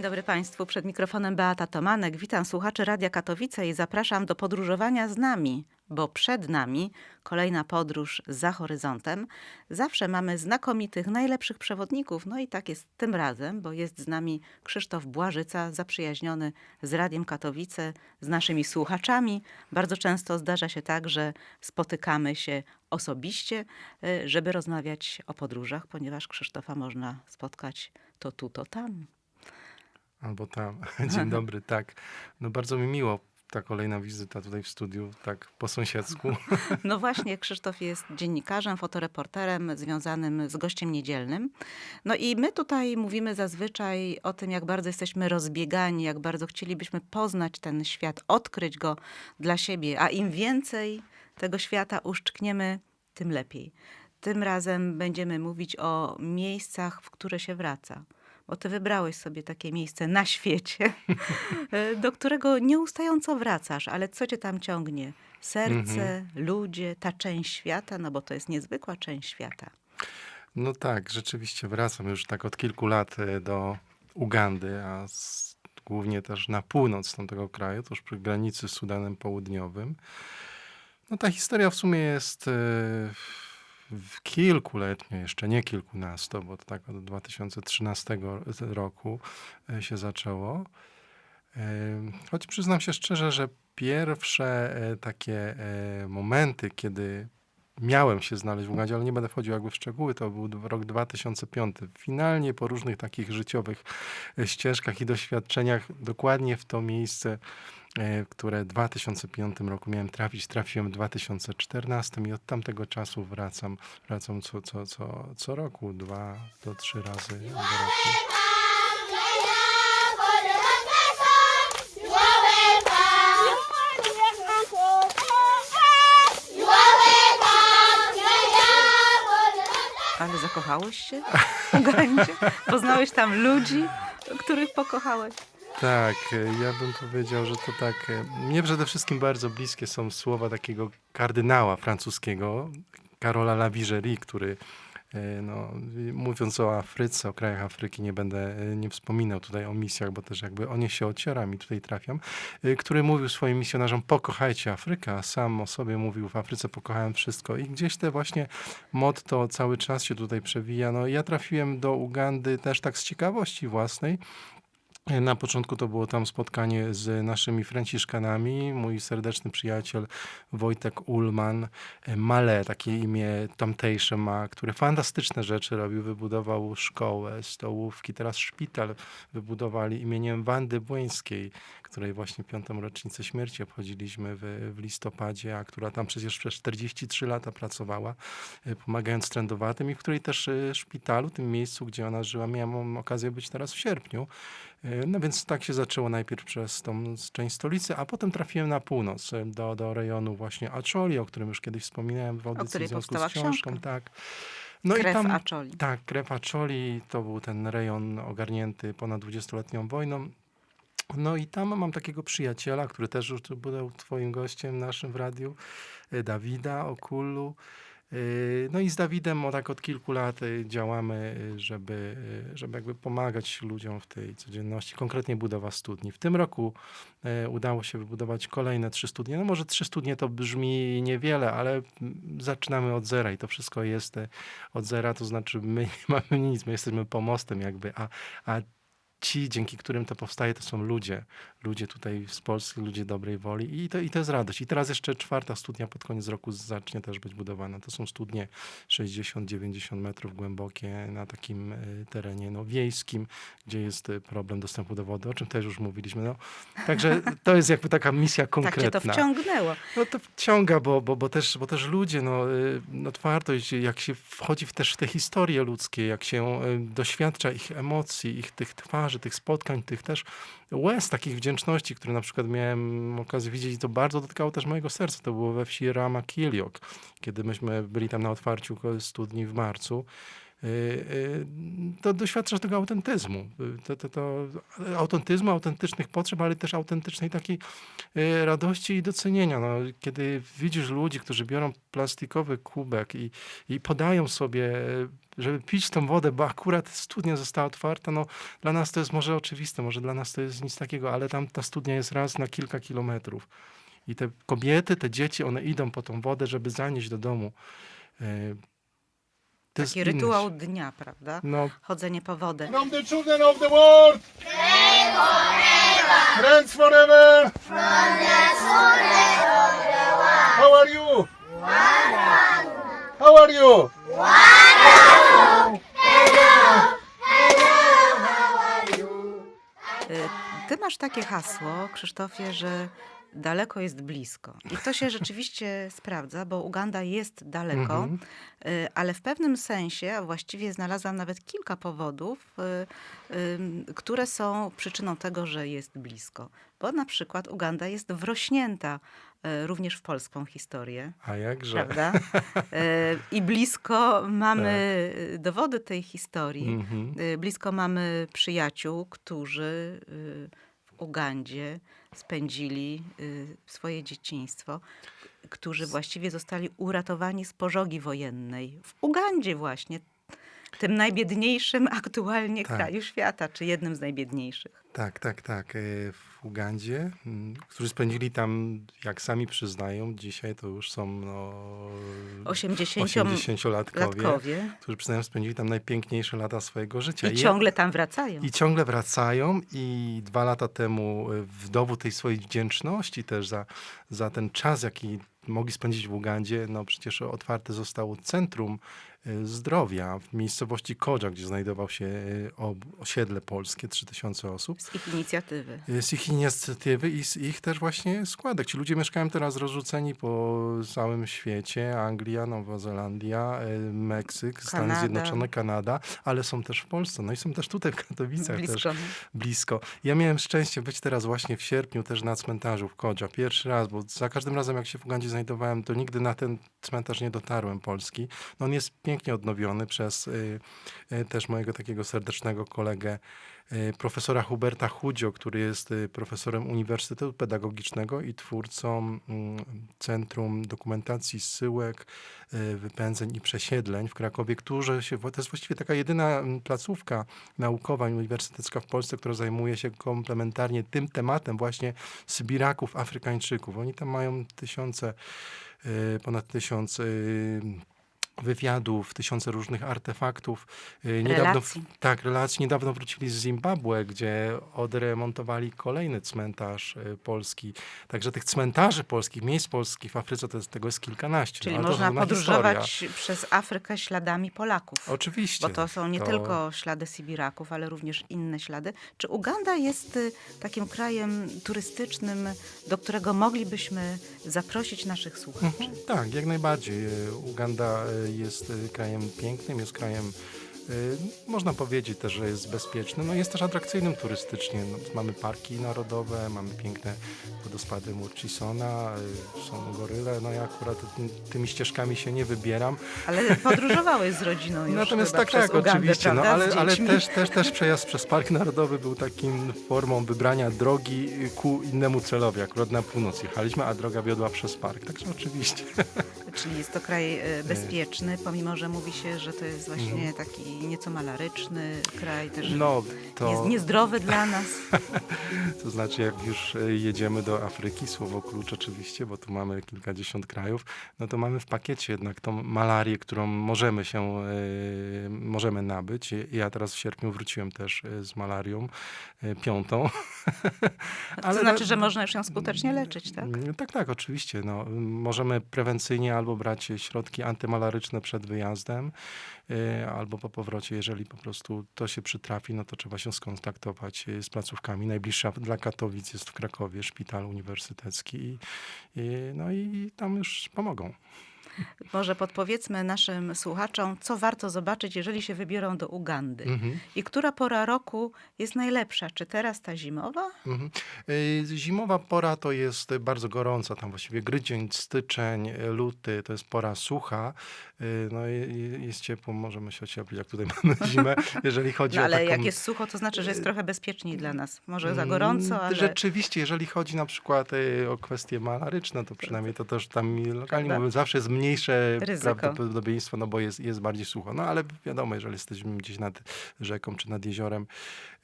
Dzień dobry Państwu. Przed mikrofonem Beata Tomanek. Witam słuchaczy Radia Katowice i zapraszam do podróżowania z nami, bo przed nami kolejna podróż za horyzontem. Zawsze mamy znakomitych, najlepszych przewodników. No i tak jest tym razem, bo jest z nami Krzysztof Błażyca, zaprzyjaźniony z Radiem Katowice, z naszymi słuchaczami. Bardzo często zdarza się tak, że spotykamy się osobiście, y, żeby rozmawiać o podróżach, ponieważ Krzysztofa można spotkać to tu, to tam. Albo tam. Dzień dobry, tak. No bardzo mi miło ta kolejna wizyta tutaj w studiu, tak po sąsiedzku. No właśnie, Krzysztof jest dziennikarzem, fotoreporterem związanym z gościem niedzielnym. No i my tutaj mówimy zazwyczaj o tym, jak bardzo jesteśmy rozbiegani, jak bardzo chcielibyśmy poznać ten świat, odkryć go dla siebie, a im więcej tego świata uszczkniemy, tym lepiej. Tym razem będziemy mówić o miejscach, w które się wraca. Bo ty wybrałeś sobie takie miejsce na świecie, do którego nieustająco wracasz, ale co cię tam ciągnie? Serce, ludzie, ta część świata, no bo to jest niezwykła część świata. No tak, rzeczywiście wracam już tak od kilku lat e, do Ugandy, a z, głównie też na północ tamtego kraju, tuż przy granicy z Sudanem Południowym. No ta historia w sumie jest e, w kilkuletnia, jeszcze nie kilkunasto, bo to tak od 2013 roku e, się zaczęło. E, Choć przyznam się szczerze, że pierwsze e, takie momenty, kiedy miałem się znaleźć w Ugandzie, ale nie będę wchodził jakby w szczegóły, to był rok 2005. Finalnie po różnych takich życiowych e, ścieżkach i doświadczeniach dokładnie w to miejsce, e, które w 2005 roku miałem trafić, trafiłem w 2014 i od tamtego czasu wracam, wracam co, co, co, co roku, dwa do trzy razy do roku. Zakochałeś się w Ugandzie? Poznałeś tam ludzi, których pokochałeś? Tak, e, ja bym powiedział, że to tak. e, Mnie przede wszystkim bardzo bliskie są słowa takiego kardynała francuskiego, Karola Lavigerie, który, no, y, mówiąc o Afryce, o krajach Afryki, nie będę e, nie wspominał tutaj o misjach, bo też jakby o nie się ocieram i tutaj trafiam, e, który mówił swoim misjonarzom: pokochajcie Afrykę, a sam o sobie mówił: w Afryce pokochałem wszystko. I gdzieś te właśnie motto cały czas się tutaj przewija. No, ja trafiłem do Ugandy też tak z ciekawości własnej. Na początku to było tam spotkanie z naszymi Franciszkanami. Mój serdeczny przyjaciel Wojtek Ullman, e, Male, takie imię tamtejsze ma, który fantastyczne rzeczy robił. Wybudował szkołę, stołówki, teraz szpital wybudowali imieniem Wandy Błyńskiej, której właśnie piątą rocznicę śmierci obchodziliśmy w, w listopadzie, a która tam przecież przez 43 lata pracowała, e, pomagając trędowatym i w której też e, szpitalu, tym miejscu, gdzie ona żyła, miałem okazję być teraz w sierpniu. E, No więc tak się zaczęło najpierw przez tą część stolicy, a potem trafiłem na północ, do, do rejonu właśnie Acholi, o którym już kiedyś wspominałem w audycji w związku z książką. książka. Tak. No Krew i tam, tak, krew Acholi to był ten rejon ogarnięty ponad 20-letnią wojną. No i tam mam takiego przyjaciela, który też już był twoim gościem naszym w radiu, e, Dawida Okulu. E, No i z Dawidem o tak od kilku lat e, działamy, żeby, żeby jakby pomagać ludziom w tej codzienności, konkretnie budowa studni. W tym roku udało się wybudować kolejne trzy studnie. No może trzy studnie to brzmi niewiele, ale mm, zaczynamy od zera i to wszystko jest od zera, to znaczy my nie mamy nic, my jesteśmy pomostem jakby, a, a ci, dzięki którym to powstaje, to są ludzie. Ludzie tutaj z Polski, ludzie dobrej woli i to, i to jest radość. I teraz jeszcze czwarta studnia pod koniec roku zacznie też być budowana. To są studnie 60-90 metrów głębokie na takim y, terenie no, wiejskim, gdzie jest y, problem dostępu do wody, o czym też już mówiliśmy. No, także to jest jakby taka misja Tak cię to konkretna. wciągnęło. No to wciąga, bo, bo, bo, też, bo też ludzie, no, y, no twardość, jak się wchodzi w też w te historie ludzkie, jak się doświadcza ich emocji, ich tych twarzy, tych spotkań, tych też łez, takich wdzięczności, które na przykład miałem okazję widzieć i to bardzo dotykało też mojego serca. To było we wsi Rama Kiliok, kiedy myśmy byli tam na otwarciu studni w marcu. Y, y, to doświadczasz tego autentyzmu. To, to, to autentyzmu, autentycznych potrzeb, ale też autentycznej takiej y, radości i docenienia. No, kiedy widzisz ludzi, którzy biorą plastikowy kubek i, i podają sobie, żeby pić tą wodę, bo akurat studnia została otwarta, no dla nas to jest może oczywiste, może dla nas to jest nic takiego, ale tam ta studnia jest raz na kilka kilometrów. I te kobiety, te dzieci, one idą po tą wodę, żeby zanieść do domu. To jest Taki inność. rytuał dnia, prawda? No, Chodzenie po wodę. From the children of the world. Friends forever. How are you? How are you? Y, Ty masz takie hasło, Krzysztofie, że daleko jest blisko. I to się rzeczywiście sprawdza, bo Uganda jest daleko, Mhm. y, ale w pewnym sensie, a właściwie znalazłam nawet kilka powodów, y, które są przyczyną tego, że jest blisko. Bo na przykład Uganda jest wrośnięta y, również w polską historię. a jakże? Prawda? I blisko mamy y, dowody tej historii. Mhm. Blisko mamy przyjaciół, którzy Ugandzie spędzili y, swoje dzieciństwo, którzy właściwie zostali uratowani z pożogi wojennej. W Ugandzie właśnie, tym najbiedniejszym aktualnie Tak. kraju świata, czy jednym z najbiedniejszych. Tak, tak, tak. E, W Ugandzie, którzy spędzili tam, jak sami przyznają, dzisiaj to już są no, 80-latkowie 80-latkowie, którzy przyznają, spędzili tam najpiękniejsze lata swojego życia. i ciągle tam wracają. I ciągle wracają i dwa lata temu y, w dowód tej swojej wdzięczności też za, za ten czas, jaki mogli spędzić w Ugandzie, no przecież otwarte zostało Centrum Zdrowia w miejscowości Kodża, gdzie znajdował się ob- osiedle polskie, 3000 osób. Z ich inicjatywy. Y, Z ich inicjatywy i z ich też właśnie składek. Ci ludzie mieszkają teraz rozrzuceni po całym świecie. Anglia, Nowa Zelandia, Meksyk, Stany Kanada. Zjednoczone, Kanada, ale są też w Polsce. No i są też tutaj w Katowicach też Blisko. blisko. Ja miałem szczęście być teraz właśnie w sierpniu też na cmentarzu w Kodża. Pierwszy raz, bo za każdym razem jak się w Ugandzie znajdowałem, to nigdy na ten cmentarz nie dotarłem polski. No on jest pięknie odnowiony przez y, y, też mojego takiego serdecznego kolegę y, profesora Huberta Chudzio, który jest profesorem Uniwersytetu Pedagogicznego i twórcą mm, Centrum Dokumentacji Zsyłek, y, Wypędzeń i Przesiedleń w Krakowie, którzy się, to jest właściwie taka jedyna mm, placówka naukowa uniwersytecka w Polsce, która zajmuje się komplementarnie tym tematem właśnie Sybiraków, Afrykańczyków. Oni tam mają tysiące, ponad tysiąc wywiadów, tysiące różnych artefaktów. Y, Relacji. tak, relacji. Niedawno wrócili z Zimbabwe, gdzie odremontowali kolejny cmentarz y, polski. Także tych cmentarzy polskich, miejsc polskich w Afryce to jest, tego jest kilkanaście. Czyli no, można podróżować historia. przez Afrykę śladami Polaków. Oczywiście. Bo to są nie to- tylko ślady Sybiraków, ale również inne ślady. Czy Uganda jest y, takim krajem turystycznym, do którego moglibyśmy zaprosić naszych słuchaczy? Mhm, Tak, jak najbardziej. Uganda jest e, krajem pięknym, jest krajem, e, można powiedzieć też, że jest bezpieczny. No jest też atrakcyjnym turystycznie. No, mamy parki narodowe, mamy piękne wodospady Murchisona, e, są goryle. No ja akurat tym- tymi ścieżkami się nie wybieram. Ale podróżowałeś z rodziną już Natomiast chyba tak, tak, Ugandę, oczywiście. No, ale ale też, też, też przejazd przez Park Narodowy był takim formą wybrania drogi ku innemu celowi. Akurat na północ jechaliśmy, a droga wiodła przez park. Także oczywiście. Czyli jest to kraj e, bezpieczny, pomimo że mówi się, że to jest właśnie taki nieco malaryczny kraj, też Mhm. No, to... jest niezdrowy dla nas. To znaczy, jak już e, jedziemy do Afryki, słowo klucz oczywiście, bo tu mamy kilkadziesiąt krajów, no to mamy w pakiecie jednak tą malarię, którą możemy się, e, możemy nabyć. Ja teraz w sierpniu wróciłem też z malarią piątą. To znaczy, że można już ją skutecznie leczyć, tak? Mm, Tak, tak, oczywiście. No, możemy prewencyjnie albo brać środki antymalaryczne przed wyjazdem, y, albo po powrocie, jeżeli po prostu to się przytrafi, no to trzeba się skontaktować y, z placówkami. Najbliższa dla Katowic jest w Krakowie, szpital uniwersytecki i, no i tam już pomogą. Może podpowiedzmy naszym słuchaczom, co warto zobaczyć, jeżeli się wybiorą do Ugandy. Mhm. I która pora roku jest najlepsza? Czy teraz ta zimowa? Mhm. Y, Zimowa pora to jest bardzo gorąca, tam właściwie grudzień, styczeń, luty, to jest pora sucha. Y, No jest ciepło, możemy się ocieplić, jak tutaj mamy zimę, jeżeli chodzi No o ale taką... jak jest sucho, to znaczy, że jest trochę bezpieczniej dla nas. Może za Mm, gorąco, ale Rzeczywiście, jeżeli chodzi na przykład y, o kwestie malaryczne, to przynajmniej to też tam lokalnie mówią, zawsze jest mniejsze Ryzyko. prawdopodobieństwo, no bo jest, jest bardziej sucho. No ale wiadomo, jeżeli jesteśmy gdzieś nad rzeką czy nad jeziorem,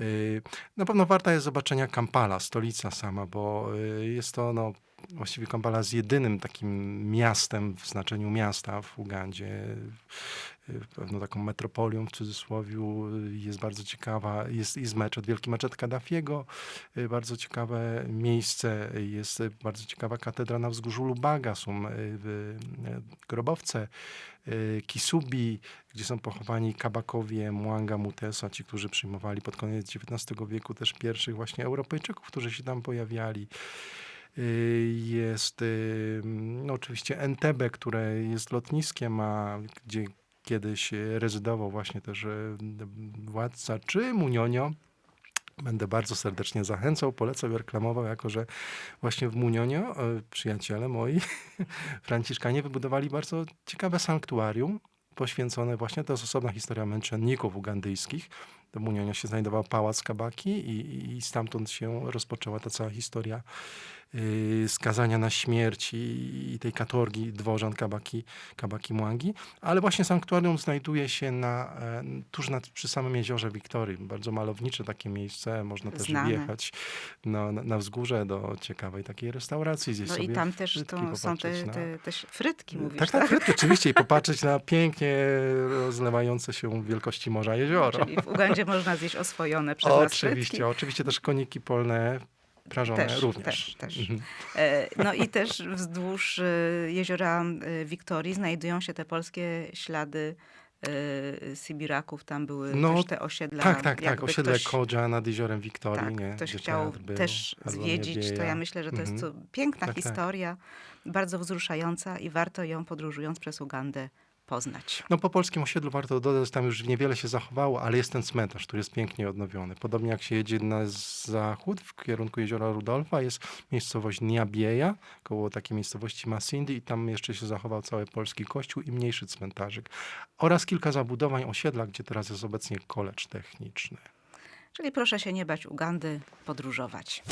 y, na pewno warta jest zobaczenia Kampala, stolica sama, bo y, jest to no, właściwie Kampala jest jedynym takim miastem w znaczeniu miasta w Ugandzie. Pewną taką metropolią w cudzysłowie jest bardzo ciekawa. Jest, jest meczet, wielki meczet Kaddafiego, bardzo ciekawe miejsce. Jest bardzo ciekawa katedra na wzgórzu Lubaga. Są y, y, grobowce y, Kisubi, gdzie są pochowani Kabakowie, Mwanga, Mutesa, ci, którzy przyjmowali pod koniec XIX wieku też pierwszych właśnie Europejczyków, którzy się tam pojawiali. Jest no oczywiście Entebbe, które jest lotniskiem, a gdzie kiedyś rezydował właśnie też y, władca, czy Munionio. Będę bardzo serdecznie zachęcał, polecał i reklamował, jako że właśnie w Munionio y, przyjaciele moi, Franciszkanie, wybudowali bardzo ciekawe sanktuarium poświęcone właśnie, to jest osobna historia męczenników ugandyjskich. W Munionio się znajdował pałac Kabaki i, i stamtąd się rozpoczęła ta cała historia skazania na śmierć i, tej katorgi dworzan Kabaki, Kabaki Mwangi. Ale właśnie sanktuarium znajduje się na, e, tuż nad, przy samym jeziorze Wiktorii. Bardzo malownicze takie miejsce. Można też Znane. wjechać no, na, na wzgórze do ciekawej takiej restauracji. Zjeść no i tam też to są te, na- te, te frytki, mówisz, tak, tak, frytki, oczywiście. I popatrzeć na pięknie rozlewające się wielkości morza jezioro. Czyli w Ugandzie można zjeść oswojone przez nas frytki. Oczywiście, oczywiście też koniki polne prażone Też, również. też, też. Mhm. E, No i też wzdłuż e, jeziora e, Wiktorii znajdują się te polskie ślady Sybiraków. Tam były No, też te osiedla. Tak, tak, tak. Osiedle ktoś- Kodża nad jeziorem Wiktorii. Tak, nie? ktoś gdzie chciał był, też zwiedzić, to ja myślę, że to jest Mhm. piękna Tak, tak. historia, bardzo wzruszająca i warto ją podróżując przez Ugandę poznać. No po polskim osiedlu warto dodać, tam już niewiele się zachowało, ale jest ten cmentarz, który jest pięknie odnowiony. Podobnie jak się jedzie na zachód w kierunku jeziora Rudolfa, jest miejscowość Niabieja, koło takiej miejscowości Masindy i tam jeszcze się zachował cały polski kościół i mniejszy cmentarzyk. Oraz kilka zabudowań osiedla, gdzie teraz jest obecnie kolecz techniczny. Czyli proszę się nie bać Ugandy, podróżować.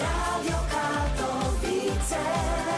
Radio Katowice.